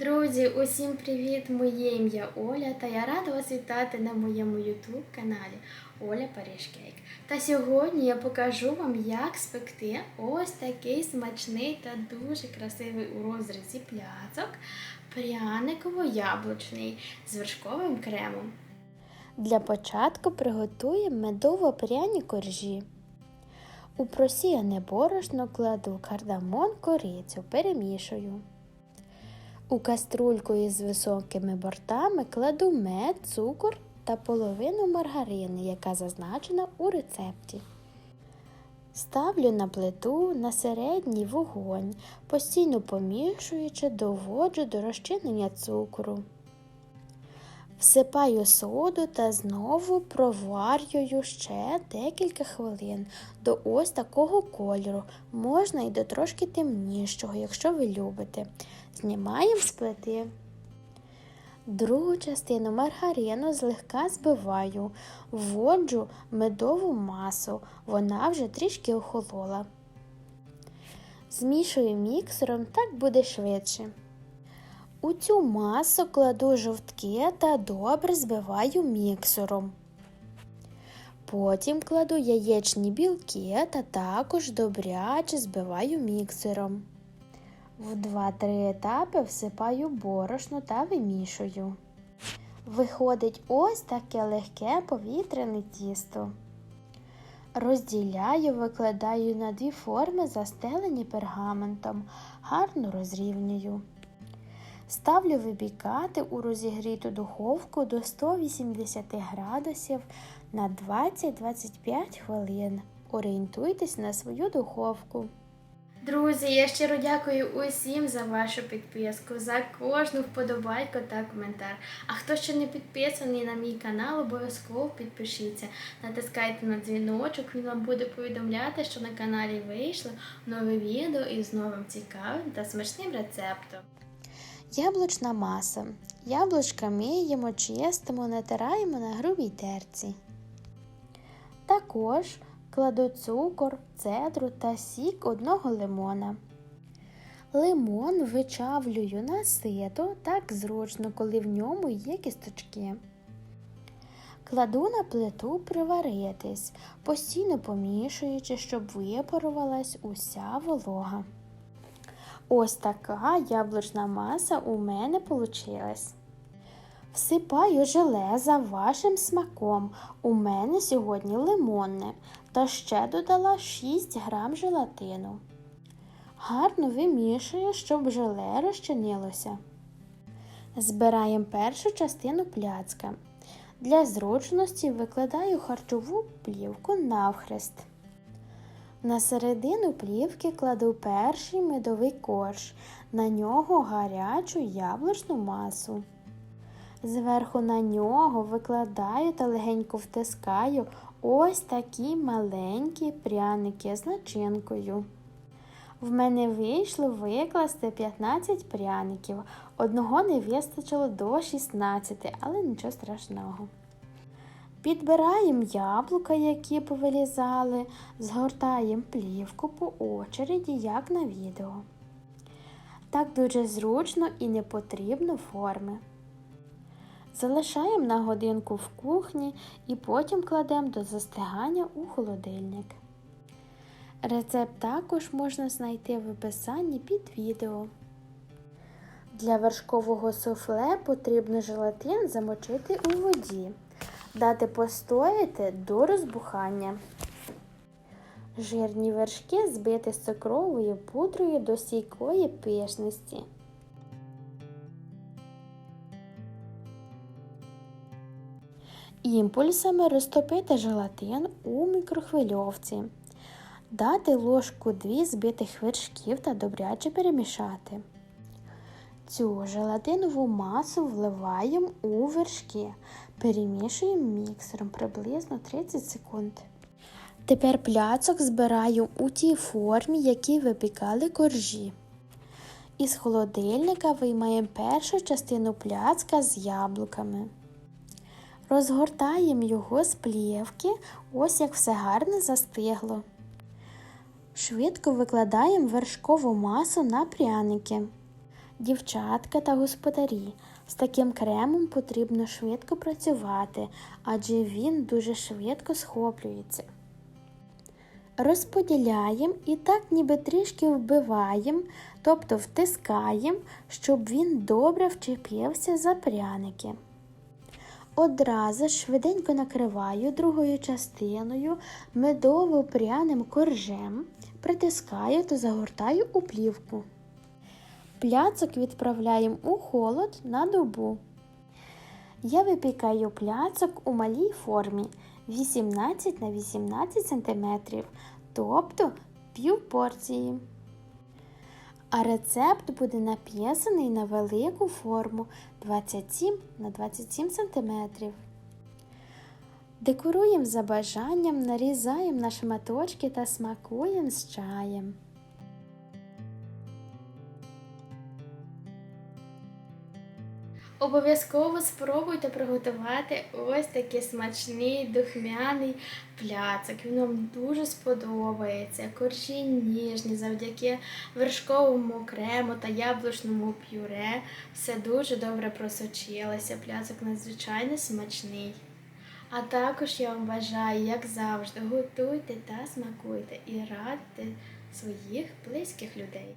Друзі, усім привіт! Моє ім'я Оля та я рада вас вітати на моєму YouTube каналі Оля Паріжкейк. Та сьогодні я покажу вам, як спекти ось такий смачний та дуже красивий у розрізі пляцок пряниково-яблучний з вершковим кремом. Для початку приготуємо медово-пряні коржі. У просіяне борошно кладу кардамон, корицю, перемішую. У каструльку із високими бортами кладу мед, цукор та половину маргарини, яка зазначена у рецепті. Ставлю на плиту на середній вогонь, постійно помішуючи, доводжу до розчинення цукру. Всипаю соду та знову проварюю ще декілька хвилин до ось такого кольору, можна і до трошки темнішого, якщо ви любите. Знімаємо з плити. Другу частину маргарину злегка збиваю, вводжу медову масу, вона вже трішки охолола. Змішую міксером, так буде швидше. У цю масу кладу жовтки та добре збиваю міксером. Потім кладу яєчні білки та також добряче збиваю міксером. В 2-3 етапи всипаю борошно та вимішую. Виходить ось таке легке повітряне тісто. Розділяю, викладаю на дві форми, застелені пергаментом, гарно розрівнюю. Ставлю випікати у розігріту духовку до 180 градусів на 20-25 хвилин. Орієнтуйтесь на свою духовку. Друзі, я щиро дякую усім за вашу підписку, за кожну вподобайку та коментар. А хто ще не підписаний на мій канал, обов'язково підпишіться. Натискайте на дзвіночок, він вам буде повідомляти, що на каналі вийшло нове відео із новим цікавим та смачним рецептом. Яблучна маса. Яблучка миємо, чистимо, натираємо на грубій терці. Також кладу цукор, цедру та сік одного лимона. Лимон вичавлюю на сито так зручно, коли в ньому є кісточки. Кладу на плиту приваритись, постійно помішуючи, щоб випарувалась уся волога. Ось така яблучна маса у мене получилась. Всипаю желе за вашим смаком. У мене сьогодні лимонне та ще додала 6 грам желатину. Гарно вимішую, щоб желе розчинилося. Збираємо першу частину пляцка. Для зручності викладаю харчову плівку навхрест. На середину плівки кладу перший медовий корж, на нього гарячу яблучну масу. Зверху на нього викладаю та легенько втискаю ось такі маленькі пряники з начинкою. В мене вийшло викласти 15 пряників. Одного не вистачило до 16, але нічого страшного. Підбираємо яблука, які повилізали, згортаємо плівку по очереді, як на відео. Так дуже зручно і не потрібно форми. Залишаємо на годинку в кухні і потім кладемо до застигання у холодильник. Рецепт також можна знайти в описанні під відео. Для вершкового суфле потрібно желатин замочити у воді, дати постояти до розбухання. Жирні вершки збити з цукровою пудрою до стійкої пишності. Імпульсами розтопити желатин у мікрохвильовці, дати ложку 2 збитих вершків та добряче перемішати. Цю желатинову масу вливаємо у вершки, перемішуємо міксером приблизно 30 секунд. Тепер пляцок збираю у тій формі, які випікали коржі. Із холодильника виймаємо першу частину пляцка з яблуками. Розгортаємо його з плівки, ось як все гарно застигло. Швидко викладаємо вершкову масу на пряники. Дівчатка та господарі, з таким кремом потрібно швидко працювати, адже він дуже швидко схоплюється. Розподіляємо і так ніби трішки вбиваємо, тобто втискаємо, щоб він добре вчепився за пряники. Одразу швиденько накриваю другою частиною медово-пряним коржем, притискаю та загортаю у плівку. Пляцок відправляємо у холод на добу. Я випікаю пляцок у малій формі 18 на 18 см, тобто пів порції. А рецепт буде написаний на велику форму 27 на 27 см. Декоруємо за бажанням, нарізаємо на шматочки та смакуємо з чаєм. Обов'язково спробуйте приготувати ось такий смачний духмяний пляцок. Він вам дуже сподобається. Коржі ніжні завдяки вершковому крему та яблучному пюре. Все дуже добре просочилося. Пляцок надзвичайно смачний. А також я вам бажаю, як завжди, готуйте та смакуйте і радьте своїх близьких людей.